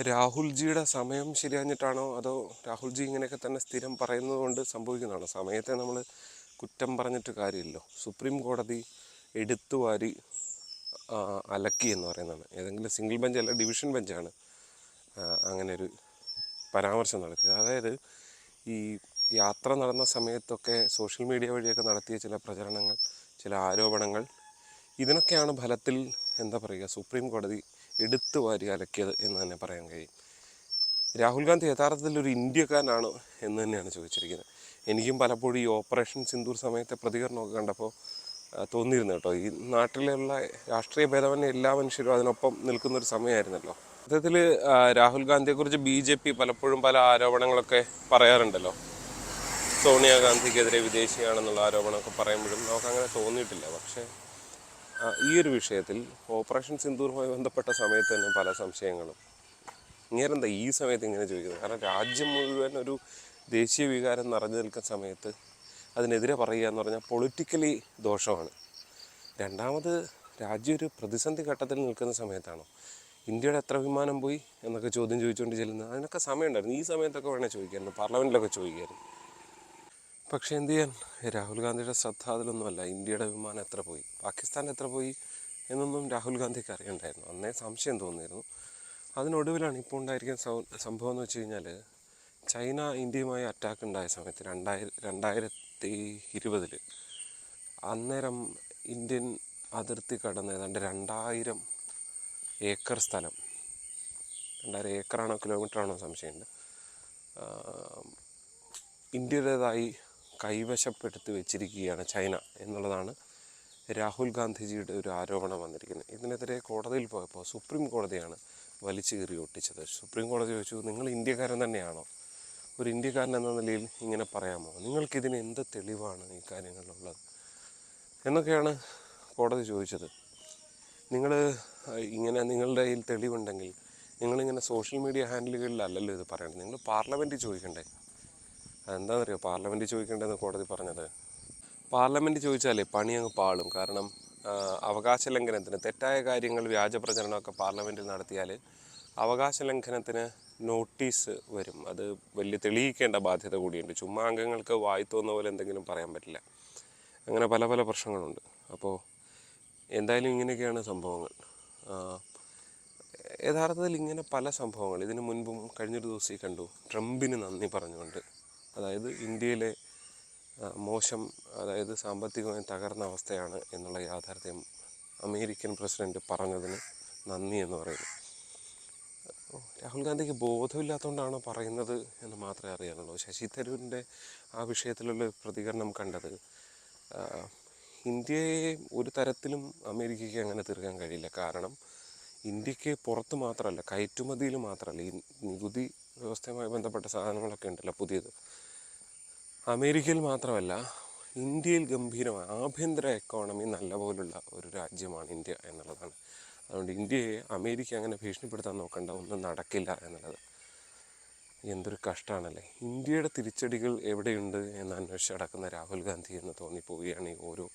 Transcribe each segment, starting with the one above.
രാഹുൽജിയുടെ സമയം ശരിയാഞ്ഞിട്ടാണോ? അതോ രാഹുൽജി ഇങ്ങനെയൊക്കെ തന്നെ സ്ഥിരം പറയുന്നത് കൊണ്ട് സംഭവിക്കുന്നതാണോ? സമയത്തെ നമ്മൾ കുറ്റം പറഞ്ഞിട്ട് കാര്യമില്ലല്ലോ. സുപ്രീം കോടതി എടുത്തു വാരി അലക്കി എന്ന് പറയുന്നതാണ്. ഏതെങ്കിലും സിംഗിൾ ബെഞ്ച് അല്ല ഡിവിഷൻ ബെഞ്ചാണ് അങ്ങനെ ഒരു പരാമർശം നടത്തിയത്. അതായത് ഈ യാത്ര നടന്ന സമയത്തൊക്കെ സോഷ്യൽ മീഡിയ വഴിയൊക്കെ നടത്തിയ ചില പ്രചരണങ്ങൾ ചില ആരോപണങ്ങൾ ഇതിനൊക്കെയാണ് ഫലത്തിൽ എന്താ പറയുക സുപ്രീം കോടതി എടുത്തു വാരി അലക്കിയത് എന്ന് തന്നെ പറയാൻ കഴിയും. രാഹുൽ ഗാന്ധി യഥാർത്ഥത്തിൽ ഒരു ഇന്ത്യക്കാരനാണ് എന്ന് തന്നെയാണ് ചോദിച്ചിരിക്കുന്നത്. എനിക്കും പലപ്പോഴും ഈ ഓപ്പറേഷൻ സിന്ദൂർ സമയത്തെ പ്രതികരണമൊക്കെ കണ്ടപ്പോൾ തോന്നിയിരുന്നു കേട്ടോ. ഈ നാട്ടിലുള്ള രാഷ്ട്രീയ ഭേദമന്യേ എല്ലാ മനുഷ്യരും അതിനൊപ്പം നിൽക്കുന്ന ഒരു സമയമായിരുന്നല്ലോ അത്തരത്തിൽ രാഹുൽ ഗാന്ധിയെക്കുറിച്ച് ബി ജെ പി പലപ്പോഴും പല ആരോപണങ്ങളൊക്കെ പറയാറുണ്ടല്ലോ. സോണിയാഗാന്ധിക്കെതിരെ വിദേശിയാണെന്നുള്ള ആരോപണമൊക്കെ പറയുമ്പോഴും നമുക്ക് അങ്ങനെ തോന്നിയിട്ടില്ല. പക്ഷേ ഈ ഒരു വിഷയത്തിൽ ഓപ്പറേഷൻ സിന്ദൂറുമായി ബന്ധപ്പെട്ട സമയത്ത് തന്നെ പല സംശയങ്ങളും. ഇങ്ങനെന്താ ഈ സമയത്ത് ഇങ്ങനെ ചോദിക്കുന്നത്? കാരണം രാജ്യം മുഴുവൻ ഒരു ദേശീയ വികാരം നിറഞ്ഞു നിൽക്കുന്ന സമയത്ത് അതിനെതിരെ പറയുക എന്ന് പറഞ്ഞാൽ പൊളിറ്റിക്കലി ദോഷമാണ്. രണ്ടാമത് രാജ്യം ഒരു പ്രതിസന്ധി ഘട്ടത്തിൽ നിൽക്കുന്ന സമയത്താണോ? ഇന്ത്യയുടെ എത്ര വിമാനം പോയി എന്നൊക്കെ ചോദ്യം ചോദിച്ചുകൊണ്ട് ചെല്ലുന്നത്? അതിനൊക്കെ സമയമുണ്ടായിരുന്നു. ഈ സമയത്തൊക്കെ വേണേൽ ചോദിക്കായിരുന്നു പാർലമെന്റിലൊക്കെ ചോദിക്കായിരുന്നു പക്ഷേ എന്ത് ചെയ്യാൻ? രാഹുൽ ഗാന്ധിയുടെ ശ്രദ്ധ അതിലൊന്നുമല്ല. ഇന്ത്യയുടെ വിമാനം എത്ര പോയി? പാകിസ്ഥാൻ എത്ര പോയി എന്നൊന്നും രാഹുൽ ഗാന്ധിക്ക് അറിയണ്ടായിരുന്നു. അന്നേ സംശയം തോന്നിയിരുന്നു. അതിനൊടുവിലാണ് ഇപ്പോൾ ഉണ്ടായിരിക്കുന്ന സംഭവം എന്ന് വെച്ച് കഴിഞ്ഞാൽ ചൈന ഇന്ത്യയുമായി അറ്റാക്ക് ഉണ്ടായ സമയത്ത് രണ്ടായിര രണ്ടായിരത്തി ഇരുപതിൽ അന്നേരം ഇന്ത്യൻ അതിർത്തി കടന്ന് ഏതാണ്ട് രണ്ടായിരം ഏക്കർ സ്ഥലം രണ്ടായിരം ഏക്കറാണോ കിലോമീറ്ററാണോ സംശയമുണ്ട്. ഇന്ത്യയുടേതായി കൈവശപ്പെടുത്തി വെച്ചിരിക്കുകയാണ് ചൈന എന്നുള്ളതാണ് രാഹുൽ ഗാന്ധിജിയുടെ ഒരു ആരോപണം വന്നിരിക്കുന്നത്. ഇതിനെതിരെ കോടതിയിൽ പോയപ്പോൾ സുപ്രീം കോടതിയാണ് വലിച്ചു കീറി ഒട്ടിച്ചത്. സുപ്രീം കോടതി ചോദിച്ചു നിങ്ങൾ ഇന്ത്യക്കാരൻ തന്നെയാണോ? ഒരു ഇന്ത്യക്കാരൻ എന്ന നിലയിൽ ഇങ്ങനെ പറയാമോ? നിങ്ങൾക്കിതിന് എന്ത് തെളിവാണ് ഈ കാര്യങ്ങളിലുള്ളത്? എന്നൊക്കെയാണ് കോടതി ചോദിച്ചത്. നിങ്ങൾ ഇങ്ങനെ നിങ്ങളുടെ കയ്യിൽ തെളിവുണ്ടെങ്കിൽ നിങ്ങളിങ്ങനെ സോഷ്യൽ മീഡിയ ഹാൻഡിലുകളിലല്ലല്ലോ ഇത് പറയണം നിങ്ങൾ പാർലമെന്റിൽ ചോദിക്കണ്ടേ? അതെന്താണെന്നറിയോ പാർലമെന്റ് ചോദിക്കേണ്ടതെന്ന് കോടതി പറഞ്ഞത്. പാർലമെന്റ് ചോദിച്ചാലേ പണി അങ്ങ് പാളും. കാരണം അവകാശ ലംഘനത്തിന് തെറ്റായ കാര്യങ്ങൾ വ്യാജ പ്രചരണമൊക്കെ പാർലമെന്റിൽ നടത്തിയാൽ അവകാശ ലംഘനത്തിന് നോട്ടീസ് വരും. അത് വലിയ തെളിയിക്കേണ്ട ബാധ്യത കൂടിയുണ്ട്. ചുമ്മാ അംഗങ്ങൾക്ക് വായി തോന്നുന്ന പോലെ എന്തെങ്കിലും പറയാൻ പറ്റില്ല. അങ്ങനെ പല പല പ്രശ്നങ്ങളുണ്ട്. അപ്പോൾ എന്തായാലും ഇങ്ങനെയൊക്കെയാണ് സംഭവങ്ങൾ. യഥാർത്ഥത്തിൽ ഇങ്ങനെ പല സംഭവങ്ങൾ. ഇതിനു മുൻപും കഴിഞ്ഞൊരു ദിവസം കണ്ടു ട്രംപിന് നന്ദി പറഞ്ഞുകൊണ്ട് അതായത് ഇന്ത്യയിലെ മോശം അതായത് സാമ്പത്തികമായി തകർന്ന അവസ്ഥയാണ് എന്നുള്ള യാഥാർത്ഥ്യം അമേരിക്കൻ പ്രസിഡന്റ് പറഞ്ഞതിന് നന്ദി എന്ന് പറയുന്നു. രാഹുൽ ഗാന്ധിക്ക് ബോധമില്ലാത്തതുകൊണ്ടാണോ പറയുന്നത് എന്ന് മാത്രമേ അറിയാനുള്ളൂ. ശശി തരൂരിന്റെ ആ വിഷയത്തിലുള്ള പ്രതികരണം കണ്ടത് ഇന്ത്യയെ ഒരു തരത്തിലും അമേരിക്കയ്ക്ക് അങ്ങനെ തീർക്കാൻ കഴിയില്ല. കാരണം ഇന്ത്യയ്ക്ക് പുറത്ത് മാത്രമല്ല കയറ്റുമതിയിൽ മാത്രമല്ല ഈ നികുതി വ്യവസ്ഥയുമായി ബന്ധപ്പെട്ട സാധനങ്ങളൊക്കെ ഉണ്ടല്ലോ പുതിയത്. അമേരിക്കയിൽ മാത്രമല്ല ഇന്ത്യയിൽ ഗംഭീരമായ ആഭ്യന്തര എക്കോണമി നല്ലപോലുള്ള ഒരു രാജ്യമാണ് ഇന്ത്യ എന്നുള്ളതാണ്. അതുകൊണ്ട് ഇന്ത്യയെ അമേരിക്ക അങ്ങനെ ഭീഷണിപ്പെടുത്താൻ നോക്കേണ്ട ഒന്നും നടക്കില്ല എന്നുള്ളത് എന്തൊരു കഷ്ടമാണല്ലേ ഇന്ത്യയുടെ തിരിച്ചടികൾ എവിടെയുണ്ട് എന്ന് അന്വേഷിച്ച് നടക്കുന്ന രാഹുൽ ഗാന്ധി എന്ന് തോന്നിപ്പോവുകയാണ് ഈ ഓരോ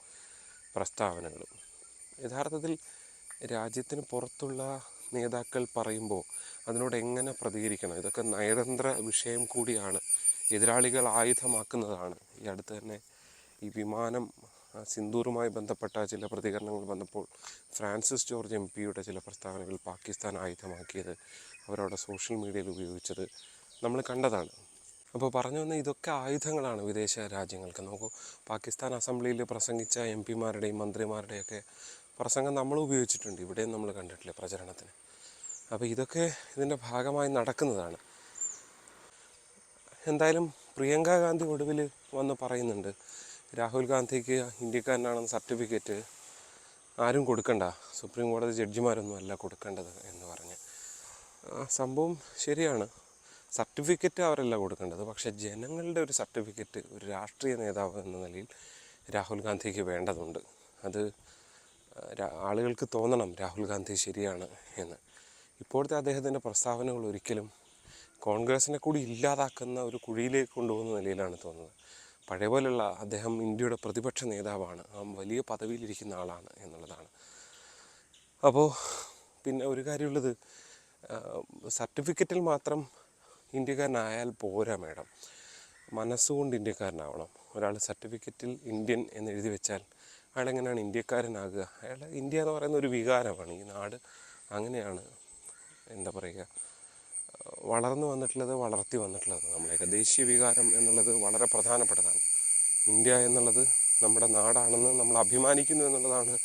പ്രസ്താവനകളും. യഥാർത്ഥത്തിൽ രാജ്യത്തിന് പുറത്തുള്ള നേതാക്കൾ പറയുമ്പോൾ അതിനോട് എങ്ങനെ പ്രതികരിക്കണം? ഇതൊക്കെ നയതന്ത്ര വിഷയം കൂടിയാണ്. എതിരാളികൾ ആയുധമാക്കുന്നതാണ്. ഈ അടുത്ത് തന്നെ ഈ വിമാനം സിന്ധൂറുമായി ബന്ധപ്പെട്ട ചില പ്രതികരണങ്ങൾ വന്നപ്പോൾ ഫ്രാൻസിസ് ജോർജ് എം പിയുടെ ചില പ്രസ്താവനകൾ പാകിസ്ഥാൻ ആയുധമാക്കിയത് അവരവിടെ സോഷ്യൽ മീഡിയയിൽ ഉപയോഗിച്ചത് നമ്മൾ കണ്ടതാണ്. അപ്പോൾ പറഞ്ഞു വന്ന ഇതൊക്കെ ആയുധങ്ങളാണ് വിദേശ രാജ്യങ്ങൾക്ക്. നോക്കൂ പാകിസ്ഥാൻ അസംബ്ലിയിൽ പ്രസംഗിച്ച എം പിമാരുടെയും മന്ത്രിമാരുടെയൊക്കെ പ്രസംഗം നമ്മൾ ഉപയോഗിച്ചിട്ടുണ്ട്. ഇവിടെയും നമ്മൾ കണ്ടിട്ടില്ല പ്രചരണത്തിന്. അപ്പോൾ ഇതൊക്കെ ഇതിന്റെ ഭാഗമായി നടക്കുന്നതാണ്. എന്തായാലും പ്രിയങ്ക ഗാന്ധി ഒടുവിൽ വന്ന് പറയുന്നുണ്ട് രാഹുൽ ഗാന്ധിക്ക് ഇന്ത്യക്കാരനാണെന്ന സർട്ടിഫിക്കറ്റ് ആരും കൊടുക്കണ്ട. സുപ്രീം കോടതി ജഡ്ജിമാരൊന്നും അല്ല കൊടുക്കേണ്ടത് എന്ന് പറഞ്ഞ്. സംഭവം ശരിയാണ്. സർട്ടിഫിക്കറ്റ് അവരല്ല കൊടുക്കേണ്ടത്. പക്ഷേ ജനങ്ങളുടെ ഒരു സർട്ടിഫിക്കറ്റ് ഒരു രാഷ്ട്രീയ നേതാവ് എന്ന നിലയിൽ രാഹുൽ ഗാന്ധിക്ക് വേണ്ടതുണ്ട്. അത് ആളുകൾക്ക് തോന്നണം രാഹുൽ ഗാന്ധി ശരിയാണ് എന്ന്. ഇപ്പോഴത്തെ അദ്ദേഹത്തിന്റെ പ്രസ്താവനകൾ ഒരിക്കലും കോൺഗ്രസിനെ കൂടി ഇല്ലാതാക്കുന്ന ഒരു കുഴിയിലേക്ക് കൊണ്ടുപോകുന്ന നിലയിലാണ് തോന്നുന്നത്. പഴയ പോലെയുള്ള അദ്ദേഹം ഇന്ത്യയുടെ പ്രതിപക്ഷ നേതാവാണ്. വലിയ പദവിയിലിരിക്കുന്ന ആളാണ് എന്നുള്ളതാണ്. അപ്പോൾ പിന്നെ ഒരു കാര്യമുള്ളത് സർട്ടിഫിക്കറ്റിൽ മാത്രം ഇന്ത്യക്കാരനായാൽ പോരാ മേഡം. മനസ്സുകൊണ്ട് ഇന്ത്യക്കാരനാവണം. ഒരാൾ സർട്ടിഫിക്കറ്റിൽ ഇന്ത്യൻ എന്ന് എഴുതി വെച്ചാൽ അയാൾ എങ്ങനെയാണ് ഇന്ത്യക്കാരനാകുക? അയാൾ ഇന്ത്യ എന്ന് പറയുന്ന ഒരു വികാരമാണ്. ഈ നാട് അങ്ങനെയാണ് എന്താ പറയുക? വളർന്നു വന്നിട്ടുള്ളത് വളർത്തി വന്നിട്ടുള്ളത് നമ്മളെയൊക്കെ ദേശീയ വികാരം എന്നുള്ളത് വളരെ പ്രധാനപ്പെട്ടതാണ്. ഇന്ത്യ എന്നുള്ളത് നമ്മുടെ നാടാണെന്ന് നമ്മൾ അഭിമാനിക്കുന്നു എന്നുള്ളതാണ്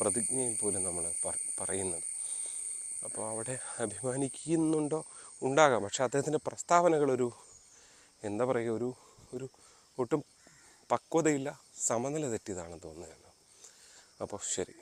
പ്രതിജ്ഞയിൽ പോലും നമ്മൾ പറയുന്നത്. അപ്പോൾ അവിടെ അഭിമാനിക്കുന്നുണ്ടോ? ഉണ്ടാകാം. പക്ഷേ അദ്ദേഹത്തിന്റെ പ്രസ്താവനകളൊരു എന്താ പറയുക ഒരു ഒരു ഒട്ടും പക്വതയില്ല സമനില തെറ്റിയതാണെന്ന് തോന്നുന്നത് അപ്പോൾ ശരി.